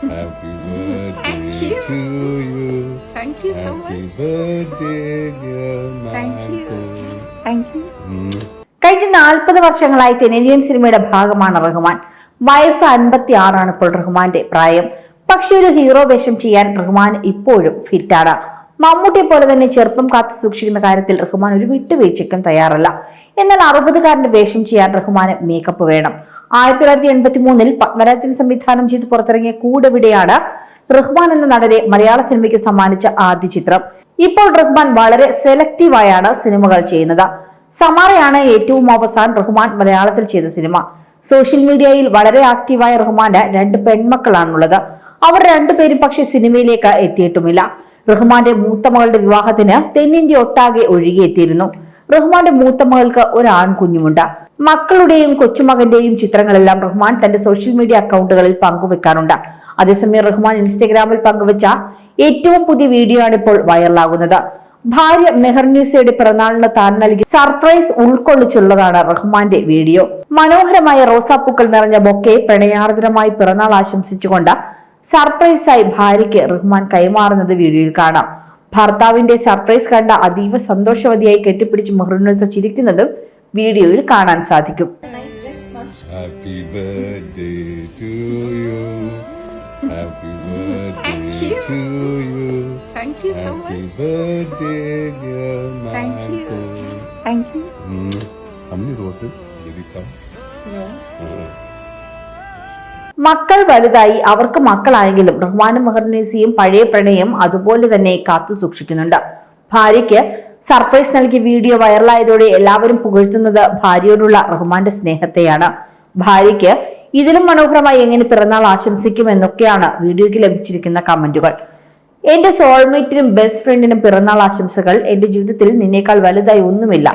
Happy birthday you. to you. Thank you so Happy much. birthday, dear Thank you. Michael. Thank you. Mm. കഴിഞ്ഞ നാൽപ്പത് വർഷങ്ങളായി തെനേലിയൻ സിനിമയുടെ ഭാഗമാണ് റഹ്മാൻ വയസ്സ് അൻപത്തി ആറാണ് ഇപ്പോൾ റഹ്മാന്റെ പ്രായം പക്ഷെ ഒരു ഹീറോ വേഷം ചെയ്യാൻ റഹ്മാൻ ഇപ്പോഴും ഫിറ്റാണ് മമ്മൂട്ടിയെ പോലെ തന്നെ ചെറുപ്പം കാത്തു സൂക്ഷിക്കുന്ന കാര്യത്തിൽ റഹ്മാൻ ഒരു വിട്ടുവീഴ്ചയ്ക്കും തയ്യാറല്ല. എന്നാൽ അറുപതുകാരന്റെ വേഷം ചെയ്യാൻ റഹ്മാന് മേക്കപ്പ് വേണം. ആയിരത്തി തൊള്ളായിരത്തി എൺപത്തി മൂന്നിൽ പത്മരാജൻ സംവിധാനം ചെയ്ത് പുറത്തിറങ്ങിയ കൂടെവിടെയാണ് റഹ്മാൻ എന്ന നടനെ മലയാള സിനിമയ്ക്ക് സമ്മാനിച്ച ആദ്യ ചിത്രം. ഇപ്പോൾ റഹ്മാൻ വളരെ സെലക്റ്റീവായാണ് സിനിമകൾ ചെയ്യുന്നത്. സമാറയാണ് ഏറ്റവും അവസാനം റഹ്മാൻ മലയാളത്തിൽ ചെയ്ത സിനിമ. സോഷ്യൽ മീഡിയയിൽ വളരെ ആക്റ്റീവായ റഹ്മാന്റെ രണ്ട് പെൺമക്കളാണുള്ളത്. അവർ രണ്ടുപേരും പക്ഷെ സിനിമയിലേക്ക് എത്തിയിട്ടുമില്ല. റഹ്മാന്റെ മൂത്ത മകളുടെ വിവാഹത്തിന് തെന്നിന്ത്യ ഒട്ടാകെ ഒഴുകിയെത്തിയിരുന്നു റഹ്മാന്റെ മൂത്ത മകൾക്ക് ഒരു ആൺകുഞ്ഞുമുണ്ട് മക്കളുടെയും കൊച്ചുമകന്റെയും ചിത്രങ്ങളെല്ലാം റഹ്മാൻ തന്റെ സോഷ്യൽ മീഡിയ അക്കൗണ്ടുകളിൽ പങ്കുവെക്കാറുണ്ട്. അതേസമയം റഹ്മാൻ ഇൻസ്റ്റഗ്രാമിൽ പങ്കുവച്ച ഏറ്റവും പുതിയ വീഡിയോ ആണ് ഇപ്പോൾ വൈറലാകുന്നത്. ഭാര്യ മെഹർനീസയുടെ പിറന്നാളിന് താൻ നൽകി സർപ്രൈസ് ഉൾക്കൊള്ളിച്ചുള്ളതാണ് റഹ്മാന്റെ വീഡിയോ. മനോഹരമായ റോസാപ്പൂക്കൾ നിറഞ്ഞ ബൊക്കെ പ്രണയാർദ്രമായി പിറന്നാൾ ആശംസിച്ചുകൊണ്ട് സർപ്രൈസായി ഭാര്യയ്ക്ക് റഹ്മാൻ കൈമാറുന്നത് വീഡിയോയിൽ കാണാം. ഭർത്താവിന്റെ സർപ്രൈസ് കണ്ട അതീവ സന്തോഷവതിയായി കെട്ടിപ്പിടിച്ച് മെഹർനീസ ചിരിക്കുന്നതും വീഡിയോയിൽ കാണാൻ സാധിക്കും. Happy birthday to you. Birthday you. to you. Thank you so Happy much. birthday, dear Thank you. Thank you. Mm. How many roses did you come? Yeah. Oh. മക്കൾ വലുതായി അവർക്ക് മക്കളായെങ്കിലും റഹ്മാനും മെഹർനീസിയും പഴയ പ്രണയം അതുപോലെ തന്നെ കാത്തു സൂക്ഷിക്കുന്നുണ്ട് ഭാര്യയ്ക്ക് സർപ്രൈസ് നൽകിയ വീഡിയോ വൈറലായതോടെ എല്ലാവരും പുകഴ്ത്തുന്നത് ഭാര്യയോടുള്ള റഹ്മാന്റെ സ്നേഹത്തെയാണ് ഭാര്യയ്ക്ക് ഇതിലും മനോഹരമായി എങ്ങനെ പിറന്നാൾ ആശംസിക്കും എന്നൊക്കെയാണ് വീഡിയോയ്ക്ക് ലഭിച്ചിരിക്കുന്ന കമന്റുകൾ. എന്റെ സോൾമേറ്റിനും ബെസ്റ്റ് ഫ്രണ്ടിനും പിറന്നാൾ ആശംസകൾ എന്റെ ജീവിതത്തിൽ നിന്നേക്കാൾ വലുതായി ഒന്നുമില്ല.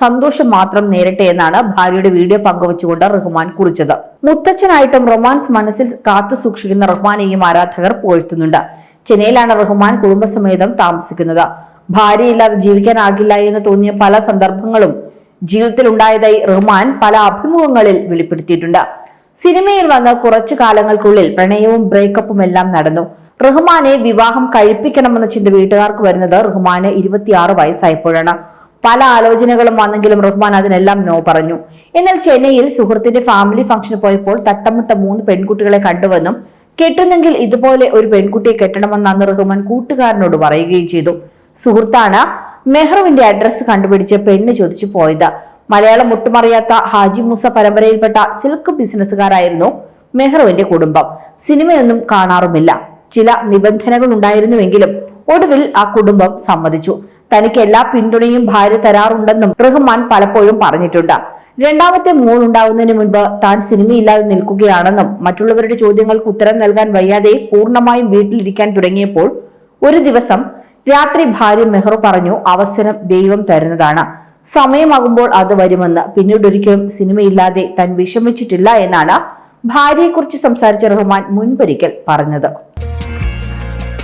സന്തോഷം മാത്രം നേരട്ടെ എന്നാണ് ഭാര്യയുടെ വീഡിയോ പങ്കുവച്ചുകൊണ്ട് റഹ്മാൻ കുറിച്ചത്. മുത്തച്ഛനായിട്ടും റൊമാൻസ് മനസ്സിൽ കാത്തു സൂക്ഷിക്കുന്ന റഹ്മാനെയും ആരാധകർ പുകഴ്ത്തുന്നുണ്ട്. ചെന്നൈയിലാണ് റഹ്മാൻ കുടുംബസമേതം താമസിക്കുന്നത്. ഭാര്യയില്ലാതെ ജീവിക്കാനാകില്ല എന്ന് തോന്നിയ പല സന്ദർഭങ്ങളും ജീവിതത്തിൽ ഉണ്ടായതായി റഹ്മാൻ പല അഭിമുഖങ്ങളിൽ വെളിപ്പെടുത്തിയിട്ടുണ്ട്. സിനിമയിൽ വന്ന് കുറച്ചു കാലങ്ങൾക്കുള്ളിൽ പ്രണയവും ബ്രേക്കപ്പും എല്ലാം നടന്നു. റഹ്മാനെ വിവാഹം കഴിപ്പിക്കണമെന്ന ചിന്ത വീട്ടുകാർക്ക് വരുന്നത് റഹ്മാന് ഇരുപത്തിയാറ് വയസ്സായപ്പോഴാണ്. പല ആലോചനകളും വന്നെങ്കിലും റഹ്മാൻ അതിനെല്ലാം നോ പറഞ്ഞു. എന്നാൽ ചെന്നൈയിൽ സുഹൃത്തിന്റെ ഫാമിലി ഫംഗ്ഷന് പോയപ്പോൾ തട്ടമിട്ട മൂന്ന് പെൺകുട്ടികളെ കണ്ടുവെന്നും കെട്ടുന്നെങ്കിൽ ഇതുപോലെ ഒരു പെൺകുട്ടിയെ കെട്ടണമെന്ന് അന്ന് റഹ്മാൻ കൂട്ടുകാരനോട് പറയുകയും ചെയ്തു. സുഹൃത്താണ് മെഹ്റുവിന്റെ അഡ്രസ്സ് കണ്ടുപിടിച്ച് പെണ്ണ് ചോദിച്ചു പോയത്. മലയാളം ഒട്ടുമറിയാത്ത ഹാജി മൂസ പരമ്പരയിൽപ്പെട്ട സിൽക്ക് ബിസിനസ്സുകാരായിരുന്നു മെഹ്റുവിന്റെ കുടുംബം. സിനിമയൊന്നും കാണാറുമില്ല. ചില നിബന്ധനകൾ ഉണ്ടായിരുന്നുവെങ്കിലും ഒടുവിൽ ആ കുടുംബം സമ്മതിച്ചു. തനിക്ക് എല്ലാ പിന്തുണയും ഭാര്യ തരാറുണ്ടെന്നും റഹ്മാൻ പലപ്പോഴും പറഞ്ഞിട്ടുണ്ട്. രണ്ടാമത്തെ മോൾ ഉണ്ടാവുന്നതിന് മുൻപ് താൻ സിനിമയില്ലാതെ നിൽക്കുകയാണെന്നും മറ്റുള്ളവരുടെ ചോദ്യങ്ങൾക്ക് ഉത്തരം നൽകാൻ വയ്യാതെ പൂർണമായും വീട്ടിലിരിക്കാൻ തുടങ്ങിയപ്പോൾ ഒരു ദിവസം രാത്രി ഭാര്യ മെഹ്റു പറഞ്ഞു അവസരം ദൈവം തരുന്നതാണ്. സമയമാകുമ്പോൾ അത് വരുമെന്ന്. പിന്നീട് ഒരിക്കലും സിനിമയില്ലാതെ താൻ വിഷമിച്ചിട്ടില്ല എന്നാണ് ഭാര്യയെക്കുറിച്ച് സംസാരിച്ച റഹ്മാൻ മുൻപൊരിക്കൽ പറഞ്ഞത്.